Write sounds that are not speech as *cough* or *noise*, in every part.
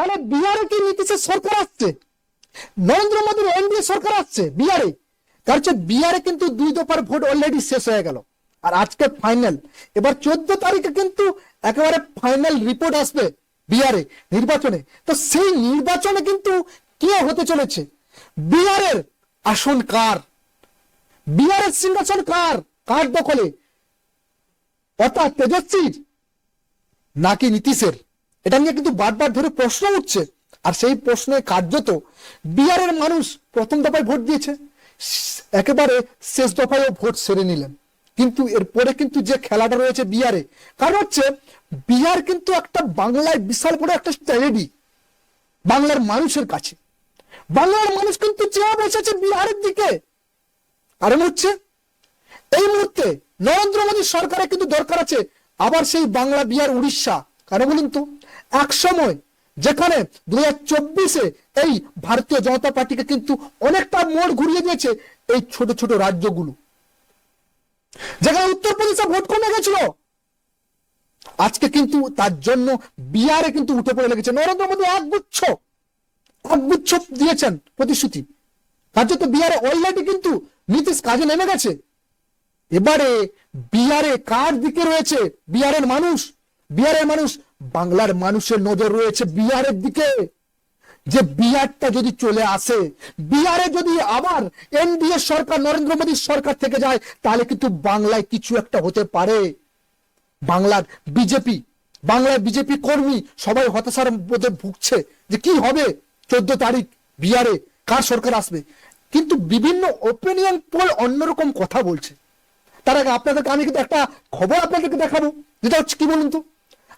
তাহলে বিহারে কি নীতিশের সরকার আসছে। নরেন্দ্র মোদীর এনডিএ সরকার আসছে বিহারে। কারণ হচ্ছে বিহারে কিন্তু দুই দফার ভোট অলরেডি শেষ হয়ে গেল। আর আজকে ফাইনাল এবার চোদ্দ তারিখে কিন্তু একেবারে ফাইনাল রিপোর্ট আসবে বিহারে নির্বাচনে। তো সেই নির্বাচনে কিন্তু কে হতে চলেছে? বিহারের আসন কার? বিহারের সিংহাসন কার? কার দখলে? অর্থাৎ তেজস্বীর নাকি নীতিশের? এটা নিয়ে কিন্তু বারবার ধরে প্রশ্ন উঠছে। আর সেই প্রশ্নে কার্যত বিহারের মানুষ প্রথম দফায় ভোট দিয়েছে। একেবারে শেষ দফায়ও ভোট সেরে নিলেন। কিন্তু এরপরে কিন্তু যে খেলাটা রয়েছে বিহারে, কারণ হচ্ছে বিহার কিন্তু একটা বাংলায় বিশাল বড় একটা স্ট্র্যাটেজি বাংলার মানুষের কাছে। বাংলার মানুষ কিন্তু চেয়ে বসেছে বিহারের দিকে। কারণ হচ্ছে এই মুহূর্তে নরেন্দ্র মোদী সরকারের কিন্তু দরকার আছে আবার সেই বাংলা, বিহার, উড়িষ্যা। কেন বলুন তো? এক সময় যেখানে দু চব্বিশে এই ভারতীয় জনতা পার্টিকে কিন্তু অনেকটা মোড় ঘুরিয়ে দিয়েছে এই ছোট ছোট রাজ্যগুলো। যেখানে উত্তরপ্রদেশে ভোট কমে গেছিল। আজকে কিন্তু তার জন্য বিহারে কিন্তু উঠে পড়ে লেগেছে। নরেন্দ্র মোদী একগুচ্ছ একগুচ্ছ দিয়েছেন প্রতিশ্রুতি। কার্যত বিহারে অলরেডি কিন্তু নীতিশ কাজে নেমে গেছে। এবারে বিহারে কার দিকে রয়েছে? বিহারের মানুষ বিহারের মানুষ বাংলার মানুষের নজর রয়েছে বিহারের দিকে। যে বিহারটা যদি চলে আসে, বিহারে যদি আবার এনডিএ সরকার, নরেন্দ্র মোদীর সরকার থেকে যায়, তাহলে কিন্তু বাংলায় কিছু একটা হতে পারে। বাংলার বিজেপি বাংলার বিজেপি কর্মী সবাই হতাশার মধ্যে ভুগছে যে কি হবে চোদ্দ তারিখ বিহারে, কার সরকার আসবে? কিন্তু বিভিন্ন ওপিনিয়ন পোল অন্যরকম কথা বলছে। তার আগে আপনাদেরকে, আমি কিন্তু একটা খবর আপনাদেরকে দেখাবো। যেটা হচ্ছে কি বলুন তো?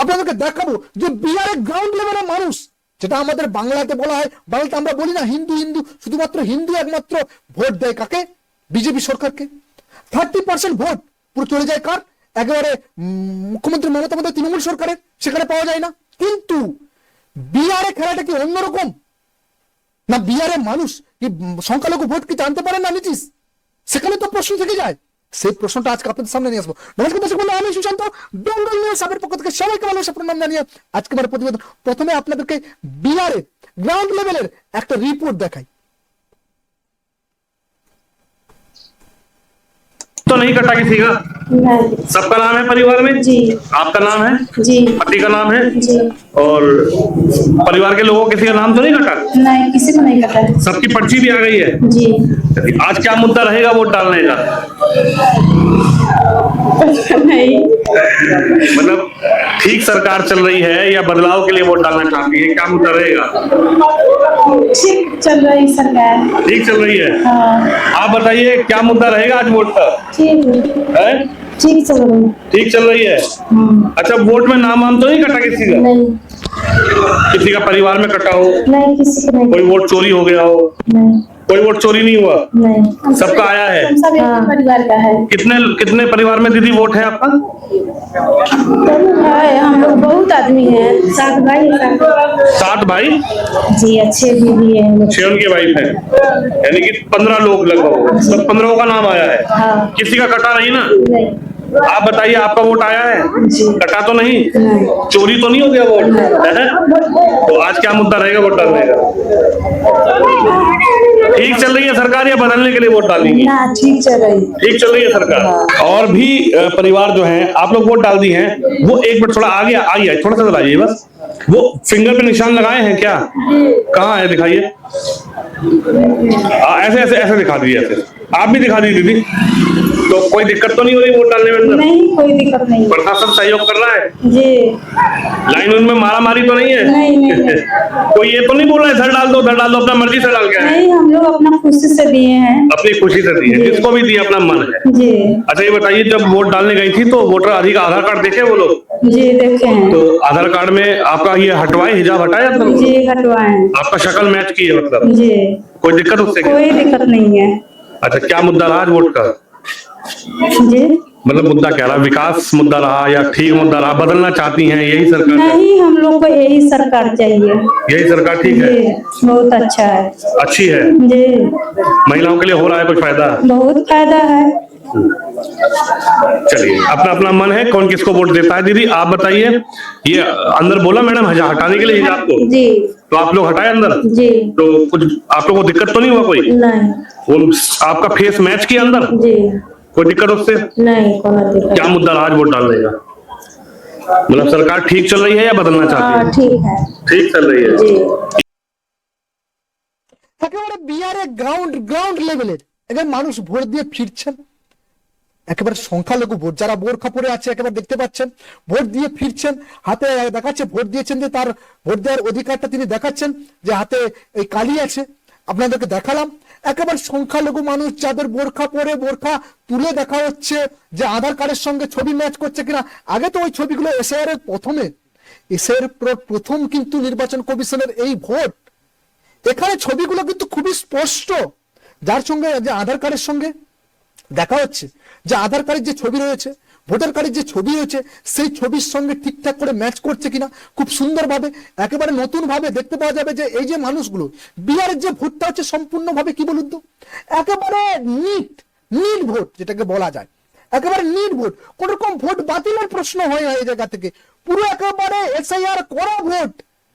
আপনাদেরকে দেখাবো যে বিহারের গ্রাউন্ড লেভেলের মানুষ, যেটা আমাদের বাংলাতে বলা হয়, বাংলাতে আমরা বলি না হিন্দু হিন্দু, শুধুমাত্র হিন্দু একমাত্র ভোট দেয় কাকে? বিজেপি সরকারকে। থার্টি পার্সেন্ট ভোট পুরো চলে যায় কার? একেবারে মুখ্যমন্ত্রী মমতা বন্দ্যোপাধ্যায়, তৃণমূল সরকারের, সেখানে পাওয়া যায় না। কিন্তু বিহারে খেলাটা কি অন্যরকম? না বিহারের মানুষ কি সংখ্যালঘু ভোট কি জানতে পারেন না, নীতিশ? সেখানে তো প্রশ্ন থেকে যায়। সেই প্রশ্নটা আজকে আপনাদের সামনে নিয়ে আসব। নমস্কার দর্শক বন্ধু, আমি সুশান্ত। বেঙ্গল নিউজ সাবের পক্ষ থেকে সবাইকে ভালোবাসা প্রণাম জানিয়ে আজকে আমার প্রতিবেদন। প্রথমে আপনাদেরকে বিহারে গ্রাউন্ড লেভেলের একটা রিপোর্ট দেখাই। तो नहीं कटा किसी का? सबका नाम है परिवार में? जी। आपका नाम है? जी। पति का नाम है? जी। और परिवार के लोगों किसी का नाम तो नहीं कटा? नहीं किसी को नहीं कटा। सबकी पर्ची भी आ गई है? जी। आज क्या मुद्दा रहेगा वोट डालने का? नहीं। मतलब ठीक सरकार चल रही है या बदलाव के लिए वोट डालना चाहती है? क्या मुद्दा रहेगा ठीक चल रही सरकार। ठीक चल रही है? हाँ। आप बताइए क्या मुद्दा रहेगा आज वोट का? ठीक। है? है ठीक चल रही है। ठीक चल रही है? हम्म, अच्छा वोट में नाम वाम तो नहीं कटा किसी का? नहीं। किसी का परिवार में कटा हो? नहीं किसी को नहीं। कोई वोट चोरी हो गया हो? नहीं। कोई वोट चोरी नहीं हुआ? सबका आया है? सब एक परिवार का है। कितने कितने परिवार में दीदी वोट है आपका? है हम लोग बहुत आदमी है। सात भाई सात- सात भाई? जी अच्छे बीवी है। छह उनके वाइफ है। यानी कि पंद्रह लोग लगभग। सब पंद्रह का नाम आया है। हाँ। किसी का कटा नहीं ना? नहीं। आप बताइए आपका वोट आया है? कटा तो नहीं? चोरी तो नहीं हो गया वोट? है? तो आज क्या मुद्दा रहेगा वोट डालने का? ठीक चल रही है सरकार या बदलने के लिए वोट डालेंगी? ठीक चल रही है। ठीक चल रही है सरकार। और भी परिवार जो है आप लोग वोट डाल दी हैं वो एक मिनट थोड़ा आगे आइए थोड़ा सा आइए बस। वो फिंगर पे निशान लगाए हैं क्या? कहाँ है दिखाइए। ऐसे ऐसे ऐसे दिखा दीजिए ऐसे। आप भी दिखा दीजिए दीदी। तो कोई दिक्कत तो नहीं हो रही वोट डालने में अंदर? नहीं कोई दिक्कत नहीं। प्रशासन सहयोग कर रहा है? जी। लाइन उनमें मारा मारी तो नहीं है? नहीं, नहीं, नहीं। *laughs* कोई ये तो नहीं बोल रहा है सर डाल दो सर डाल दो अपना मर्ज़ी से डाल के नहीं हम लोग अपना खुशी से दिए हैं। अपनी खुशी से दिए जिसको भी दिए अपना मन है। जी। अच्छा ये बताइए जब वोट डालने गई थी तो वोटर अधिक आधार कार्ड देखे वो लोग? जी देखे हैं। तो आधार कार्ड में आपका ये हटवाए हिजाब हटाया जी हटवाए। आपका शक्ल मैच की है मतलब? जी। कोई दिक्कत उससे कोई दिक्कत नहीं है। अच्छा क्या मुद्दा रहा वोट का? जी। मतलब मुद्दा क्या रहा? विकास मुद्दा रहा या ठीक मुद्दा रहा? बदलना चाहती हैं यही सरकार नहीं हम लोग को यही सरकार चाहिए। यही सरकार ठीक है? बहुत अच्छा है। अच्छी है? जी। महिलाओं के लिए हो रहा है कुछ फ़ायदा? बहुत फ़ायदा है। चलिए अपना अपना मन है कौन किसको वोट देता है? दीदी आप बताइए। ये अंदर बोला मैडम हटाने के लिए हिजाब को। जी। तो आप लोग हटाए अंदर? जी। तो कुछ आप लोगों को दिक्कत तो नहीं हुआ कोई? नहीं। वो आपका फेस मैच किया अंदर? जी। कोई दिक्कत उससे नहीं कोनो दिक्कत क्या मुद्दा रहा आज वोट डालने का मतलब सरकार ठीक चल रही है या बदलना चाहती हाँ है ठीक है ठीक चल रही है जी একেবারে বিহারে গ্রাউন্ড গ্রাউন্ড লেভেলের এখানে মানুষ ভোট দিয়ে ফিরছেন একেবারে সংখ্যালঘু ভোট যারা বোরখা পরে আছে একেবারে দেখতে পাচ্ছেন ভোট দিয়ে ফিরছেন হাতে দেখাচ্ছে ভোট দিয়েছেন যে তার ভোট দেওয়ার অধিকারটা তিনি দেখাচ্ছেন যে হাতে এই কালি আছে আপনাদেরকে দেখালাম একেবারে সংখ্যালঘু মানুষ যাদের বোরখা পরে বোরখা তুলে দেখা হচ্ছে যে আধার কার্ডের সঙ্গে ছবি ম্যাচ করছে কিনা, আগে তো ওই ছবিগুলো এসআইআর এর প্রথমে। প্রথম কিন্তু নির্বাচন কমিশনের এই ভোট। এখানে ছবিগুলো কিন্তু খুবই স্পষ্ট। যার সঙ্গে যে আধার কার্ডের সঙ্গে দেখা হচ্ছে, যে আধার কার্ডের যে ছবি রয়েছে ভোটার কার্ডের যে ছবি রয়েছে, সেই ছবির সঙ্গে ঠিকঠাক করে ম্যাচ করছে কিনা, খুব সুন্দরভাবে, একেবারে নতুন ভাবে দেখতে পাওয়া যাবে যে এই যে মানুষগুলো, বিহারের যে ভোটটা হচ্ছে সম্পূর্ণভাবে কি বলুন তো? একেবারে নিট নিট ভোট যেটাকে বলা যায়। একেবারে নিট ভোট। কোন রকম ভোট বাতিলের প্রশ্ন হয় না এই জায়গা থেকে। পুরো একেবারে এসআইআর করা ভোট,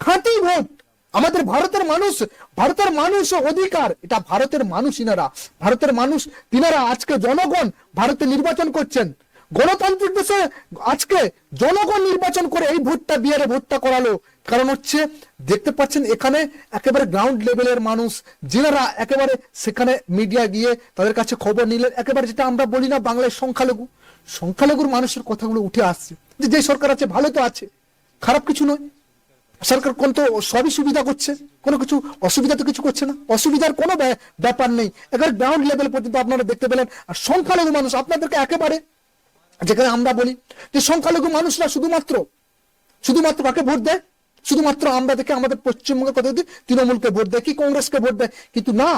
খাঁটি ভোট। আমাদের ভারতের মানুষ ভারতের মানুষ অধিকার। এটা ভারতের মানুষ ইনারা। ভারতের মানুষ, তিনারা আজকে জনগণ ভারতে নির্বাচন করছেন। গণতান্ত্রিক দেশে আজকে জনগণ নির্বাচন করে এই ভোটটা বিহারে ভোটটা করালো। কারণ হচ্ছে, দেখতে পাচ্ছেন এখানে একেবারে গ্রাউন্ড লেভেলের মানুষ, যেনারা একেবারে সেখানে মিডিয়া গিয়ে তাদের কাছে খবর নিলেন। একেবারে যেটা আমরা বলি না বাংলায় সংখ্যালঘু। সংখ্যালঘুর মানুষের কথাগুলো উঠে আসছে। যে যে সরকার আছে, ভালো তো আছে, খারাপ কিছু নয়। সরকার কোন তো সবই সুবিধা করছে, কোনো কিছু অসুবিধা তো কিছু করছে না। অসুবিধার কোনো ব্যা- ব্যাপার নেই। একেবারে গ্রাউন্ড লেভেল পর্যন্ত আপনারা দেখতে পেলেন। আর সংখ্যালঘু মানুষ, আপনাদেরকে একেবারে যেখানে আমরা বলি যে সংখ্যালঘু মানুষরা শুধুমাত্র শুধুমাত্র কাকে ভোট দেয়? শুধুমাত্র আমরা দেখে আমাদের পশ্চিমবঙ্গের কথা যদি তৃণমূলকে ভোট দেয়, কি কংগ্রেসকে ভোট দেয়? কিন্তু না।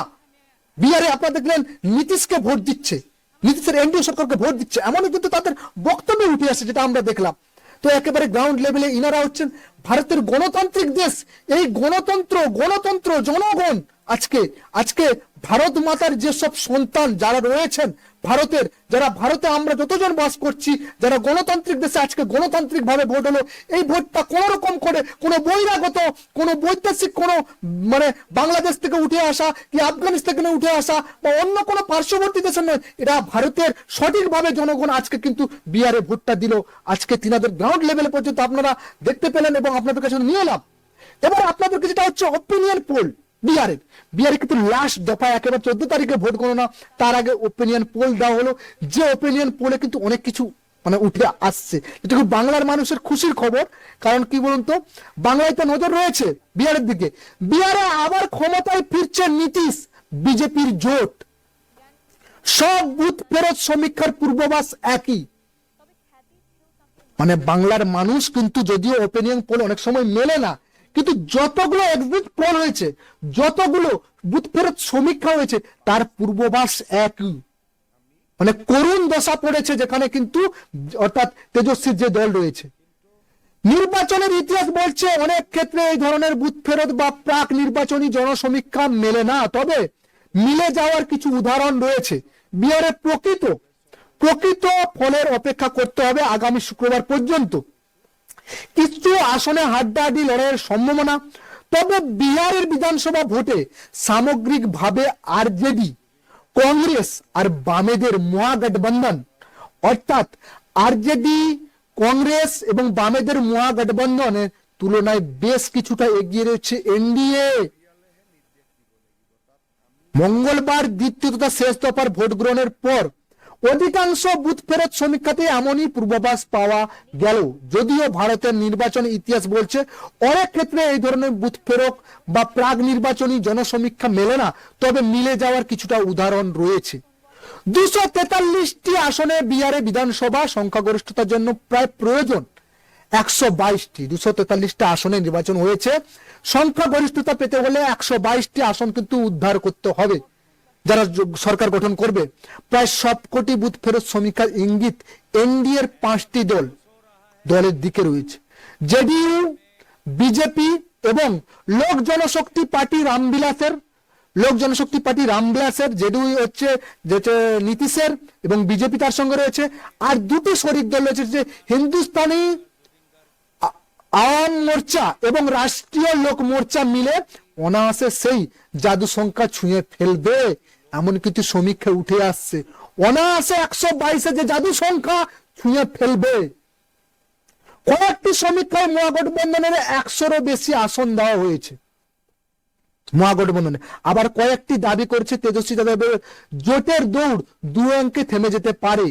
বিহারে আপনারা দেখলেন নীতিশকে ভোট দিচ্ছে, নীতিশের এনডিএ সরকারকে ভোট দিচ্ছে এমনও কিন্তু তাদের বক্তব্য উঠে আসে যেটা আমরা দেখলাম। তো একেবারে গ্রাউন্ড লেভেলে ইনারা হচ্ছেন ভারতের গণতান্ত্রিক দেশ, এই গণতন্ত্র গণতন্ত্র, জনগণ আজকে আজকে ভারত মাতার যেসব সন্তান যারা রয়েছেন ভারতের, যারা ভারতে আমরা যতজন বাস করছি, যারা গণতান্ত্রিক দেশে আজকে গণতান্ত্রিক ভাবে ভোট হলো, এই ভোটটা কোন রকম করে কোনো বহিরাগত, কোনো বৈদেশিক, কোনো মানে বাংলাদেশ থেকে উঠে আসা কি আফগানিস্তান থেকে উঠে আসা বা অন্য কোনো পার্শ্ববর্তী দেশের নয় এটা ভারতের সঠিকভাবে জনগণ আজকে কিন্তু বিহারে ভোটটা দিল। আজকে তিনাদের গ্রাউন্ড লেভেলে পর্যন্ত আপনারা দেখতে পেলেন এবং আপনাদের কাছে নিয়ে এলাম। এবার আপনাদেরকে যেটা হচ্ছে অপিনিয়ন পোল বিহারের। বিহারে কিন্তু লাস্ট দফায় একেবারে চোদ্দ তারিখে ভোট গণনা, তার আগে ওপিনিয়ন পোল দেওয়া হলো। যে ওপিনিয়ন পোলে কিন্তু অনেক কিছু মানে উঠে আসছে। যেটা খুব বাংলার মানুষের খুশির খবর। কারণ কি বলুন তো? বাংলায় তো নজর রয়েছে বিহারের দিকে। বিহারে আবার ক্ষমতায় ফিরছে নীতিশ, বিজেপির জোট। সব বুথ ফেরত সমীক্ষার পূর্বাভাস একই। মানে বাংলার মানুষ কিন্তু যদিও ওপিনিয়ন পোল অনেক সময় মেলে না কিন্তু যতগুলো এক্সিট পোল হয়েছে, যতগুলো বুথ ফেরত সমীক্ষা হয়েছে, তার পূর্বাভাস একই। মানে করুণ দশা পড়েছে যেখানে কিন্তু, অর্থাৎ তেজস্বীর যে দল রয়েছে। নির্বাচনের ইতিহাস বলছে, অনেক ক্ষেত্রে এই ধরনের বুথ ফেরত বা প্রাক নির্বাচনী জনসমীক্ষা মেলে না, তবে মিলে যাওয়ার কিছু উদাহরণ রয়েছে। বিহারে প্রকৃত প্রকৃত ফলের অপেক্ষা করতে হবে আগামী শুক্রবার পর্যন্ত। কিছু আসনে হাড্ডাহাড্ডি লড়াইয়ের সম্ভাবনা। তবে বিহারের বিধানসভা ভোটে সামগ্রিকভাবে আরজেডি, কংগ্রেস আর বামেদের মহাগঠবন্ধন অর্থাৎ আরজেডি, কংগ্রেস এবং বামেদের মহাগঠবন্ধনের তুলনায় বেশ কিছুটা এগিয়ে রয়েছে এনডিএ। মঙ্গলবার দ্বিতীয় তথা শেষ দফার ভোট গ্রহণের পর অধিকাংশ বুথ ফেরত সমীক্ষাতে এমনই পূর্বাভাস পাওয়া গেল। যদিও ভারতের নির্বাচন ইতিহাস বলছে, অনেক ক্ষেত্রে এই ধরনের বুথ ফেরক বা প্রাগ নির্বাচনী জনসমীক্ষা মেলে না, তবে মিলে যাওয়ার কিছুটা উদাহরণ রয়েছে। দুশো তেতাল্লিশটি আসনে বিহারে বিধানসভা সংখ্যাগরিষ্ঠতার জন্য প্রায় প্রয়োজন। একশো বাইশটি, দুশো তেতাল্লিশটা আসনে নির্বাচন হয়েছে। সংখ্যাগরিষ্ঠতা পেতে হলে একশো বাইশটি আসন কিন্তু উদ্ধার করতে হবে। যারা সরকার গঠন করবে, প্রায় সবকটি বুথ ফেরত সমীক্ষার ইঙ্গিত এনডিএর পাঁচটি দল, দলের দিকে রয়েছে। জেডিইউ, বিজেপি এবং লোক জনশক্তি পার্টি রামবিলাসের, লোক জনশক্তি পার্টি রামবিলাসের, জেডিইউ হচ্ছে নীতিশের এবং বিজেপি তার সঙ্গে রয়েছে। আর দুটি শরিক দল রয়েছে, যে হিন্দুস্তানি আওয়াম মোর্চা এবং রাষ্ট্রীয় লোক মোর্চা মিলে অনায়াসে সেই জাদু সংখ্যা ছুঁয়ে ফেলবে। এমন কিছু সমীক্ষা উঠে আসছে। অনায়াসে একশো বাইশে যে জাদু সংখ্যা ছুঁয়ে ফেলবে। কয়েকটি সমীক্ষায় মহাগঠবন্ধনের একশোরও বেশি আসন দেওয়া হয়েছে। মহাগঠবন্ধনে আবার কয়েকটি দাবি করছে তেজস্বী যাদবের জোটের দৌড় দু অঙ্কে থেমে যেতে পারে।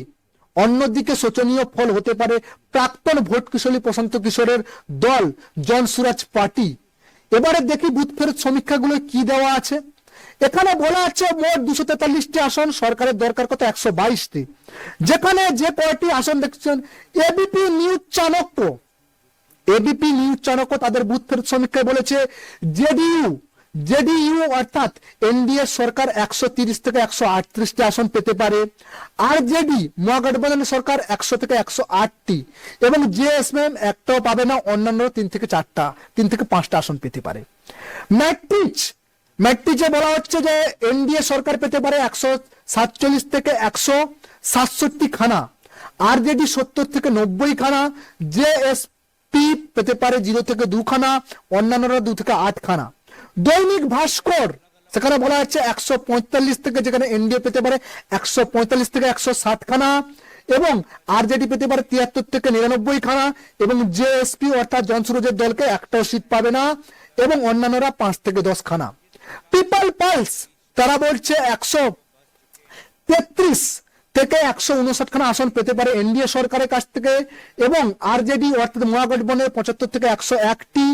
অন্যদিকে শোচনীয় ফল হতে পারে প্রাক্তন ভোট কিশোরী প্রশান্ত কিশোরের দল, জন সুরাজ পার্টি। এবারে দেখি বুথ ফেরত সমীক্ষাগুলো কি দেওয়া আছে। এখানে বলা আছে মোট দুশো তেতাল্লিশটি আসন, সরকারের দরকার কত? একশো বাইশটি। যেখানে যে কয়টি আসন দেখছেন, ABP news Chanakya, ABP news Chanakya তাদের বুথ ফেরত সমীক্ষায় বলেছে, জেডিইউ জেডিইউ অর্থাৎ এনডিএ সরকার একশো তিরিশ থেকে একশো আটত্রিশটি আসন পেতে পারে, আর জেডি মহাগঠবন্ধন সরকার একশো থেকে একশো আটটি, এবং জেএসএম একটাও পাবে না, অন্যান্য তিন থেকে চারটা, তিন থেকে পাঁচটা আসন পেতে পারে। ম্যাট্রিচ, ম্যাট্রিচে বলা হচ্ছে যে এনডিএ সরকার পেতে পারে একশো সাতচল্লিশ থেকে একশো সাতষট্টি খানা আরজেডি সত্তর থেকে নব্বই খানা জেএসপি পেতে পারে জিরো থেকে দুখানা, অন্যান্যরা দু থেকে আট খানা দৈনিক ভাস্কর, সেখানে বলা হচ্ছে একশো পঁয়তাল্লিশ থেকে যেখানে এনডিএ পেতে পারে, একশো পঁয়তাল্লিশ থেকে একশো ষাট খানা এবং আরজেডি পেতে পারে তিয়াত্তর থেকে নিরানব্বই খানা এবং জেএসপি অর্থাৎ জনসুরজের দলকে একটাও সিট পাবে না এবং অন্যান্যরা পাঁচ থেকে দশ খানা পিপল পালস, তারা বলছে একশো তেত্রিশ থেকে একশো উনষাট খানা আসন পেতে পারে এনডিএ সরকারের কাছ থেকে এবং আরজেডি অর্থাৎ মহাগঠবন্ধনের পঁচাত্তর থেকে একশো একটি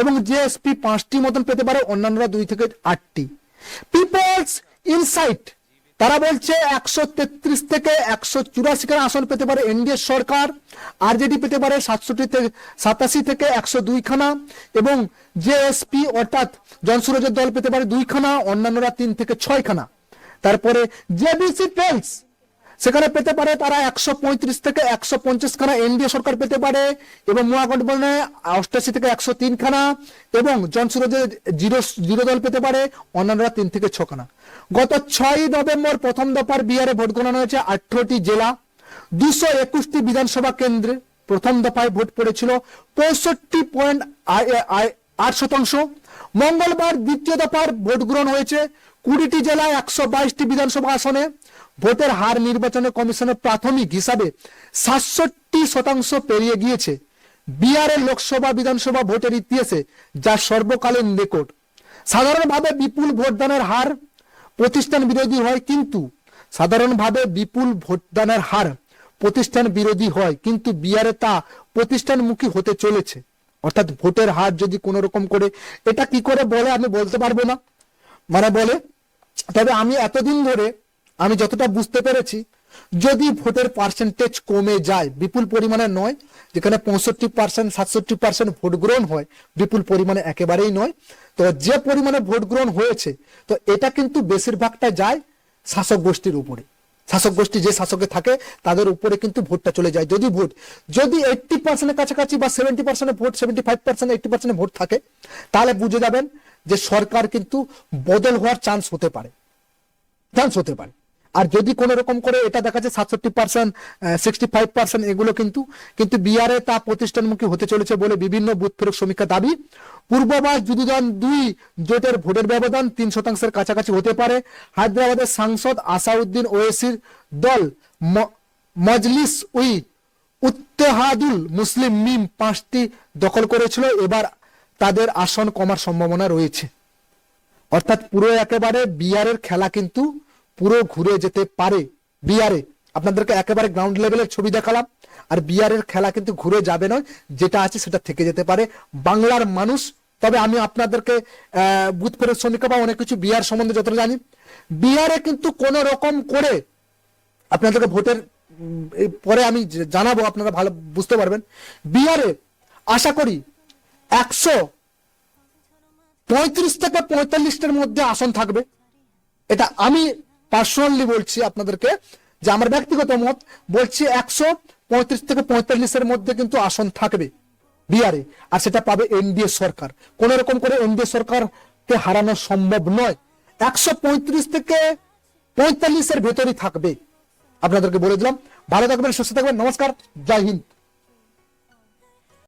এবং জেএসপি পাঁচটি মতন পেতে পারে, অন্যান্যরা দুই থেকে আটটি। পিপলস ইনসাইট তারা বলছে একশো তেত্রিশ থেকে একশো চুরাশি খানা আসন পেতে পারে এনডিএ সরকার, আরজেডি পেতে পারে সাতষট্টি থেকে সাতাশি থেকে একশো দুই খানা এবং জেএসপি অর্থাৎ জনসুরজের দল পেতে পারে দুইখানা, অন্যান্যরা তিন থেকে ছয় খানা তারপরে জেবিসি টেলস সেখানে পেতে পারে তারা একশো পঁয়ত্রিশ থেকে একশো পঞ্চাশ খানা এনডিএ সরকার পেতে পারে এবং মহাগঠবন্ধনে অষ্টাশি থেকে একশো তিন খানা এবং জনসুরজের জিরো জিরো দল পেতে পারে, অন্যান্যরা তিন থেকে ছখানা গত ছয় নভেম্বর প্রথম দফার বিহারে ভোট গণনা হয়েছে আঠারোটি জেলা, দুশো একুশটি বিধানসভা কেন্দ্রে। প্রথম দফায় ভোট পড়েছিল পঁয়ষট্টি পয়েন্ট আট শতাংশ। মঙ্গলবার দ্বিতীয় দফার ভোট গ্রহণ হয়েছে কুড়িটি জেলায় একশো বাইশটি বিধানসভা আসনে। ভোটের হার নির্বাচন কমিশনের প্রাথমিক হিসাবে সাতষট্টি শতাংশ পেরিয়ে গিয়েছে। বিহারের লোকসভা, বিধানসভা ভোটের ইতিহাসে যা সর্বকালীন রেকর্ড। সাধারণভাবে বিপুল ভোটদানের হার প্রতিষ্ঠান বিরোধী হয়, কিন্তু সাধারণভাবে বিপুল ভোটদানের হার প্রতিষ্ঠান বিরোধী হয়, কিন্তু বিহারে তা প্রতিষ্ঠানমুখী হতে চলেছে। অর্থাৎ ভোটের হার যদি কোনো রকম করে, এটা কি করে বলে আমি বলতে পারব না। মানে বলে, তবে আমি এতদিন ধরে আমি যতটা বুঝতে পেরেছি, যদি ভোটের পার্সেন্টেজ কমে যায়, বিপুল পরিমাণে নয়, যেখানে পঁয়ষট্টি পার্সেন্ট সাতষট্টি পার্সেন্ট ভোট গ্রহণ হয়, বিপুল পরিমাণে একেবারেই নয়, তো যে পরিমাণে ভোট গ্রহণ হয়েছে, তো এটা কিন্তু বেশিরভাগটা যায় শাসক গোষ্ঠীর উপরে। শাসক গোষ্ঠী যে শাসকে থাকে, তাদের উপরে কিন্তু ভোটটা চলে যায়, যদি ভোট, যদি এইটটি পার্সেন্টের কাছাকাছি বা সেভেন্টি পার্সেন্টের vote seventy five percent eighty পার্সেন্টের ভোট থাকে, তাহলে বুঝে যাবেন যে সরকার কিন্তু বদল হওয়ার চান্স হতে পারে। চান্স হতে পারে। আর যদি কোন রকম করে এটা দেখা যায় সাতষট্টি পার্সেন্ট সিক্সটি ফাইভ পার্সেন্ট এগুলো কিন্তু কিন্তু বিহারে তা প্রতিষ্ঠানমুখী হতে চলেছে বলে বিভিন্ন বুথ ফেরক সমীক্ষা দাবি। পূর্ববাস যুদিদান দুই জোটের ভোটের ব্যবধান তিন শতাংশের কাছাকাছি হতে পারে। হায়দ্রাবাদের সাংসদ আসাউদ্দিন ওয়েসির দল মজলিস উই উত্তেহাদুল মুসলিম মিম পাঁচটি দখল করেছিল। এবার তাদের আসন কমার সম্ভাবনা রয়েছে। অর্থাৎ পুরো একেবারে বিয়ারের খেলা কিন্তু পুরো ঘুরে যেতে পারে বিয়ারে আপনাদেরকে একেবারে গ্রাউন্ড লেভেলের ছবি দেখালাম। আর বিয়ারের খেলা কিন্তু ঘুরে যাবে নয়, যেটা আছে সেটা থেকে যেতে পারে। বাংলার মানুষ, তবে আমি আপনাদেরকে বুথ ফেরত শ্রমিকা বা অনেক কিছু বিহার সম্বন্ধে যতটা জানি বিহারে কিন্তু কোন রকম করে আপনাদেরকে ভোটের পরে আমি জানাব, আপনারা ভালো বুঝতে পারবেন। বিহারে আশা করি একশো পঁয়ত্রিশ থেকে পঁয়তাল্লিশটার মধ্যে আসন থাকবে। এটা আমি পার্সোনালি বলছি আপনাদেরকে যে আমার ব্যক্তিগত মত, বলছি একশো পঁয়ত্রিশ থেকে পঁয়তাল্লিশের মধ্যে কিন্তু আসন থাকবে বিহারে, আর সেটা পাবে এনডিএ সরকার। কোন রকম করে এনডিএ সরকারকে হারানো সম্ভব নয়। একশো পঁয়ত্রিশ থেকে পঁয়তাল্লিশের ভেতরই থাকবে। আপনাদেরকে বলে দিলাম। ভালো থাকবেন, সুস্থ থাকবেন। নমস্কার। জয় হিন্দ।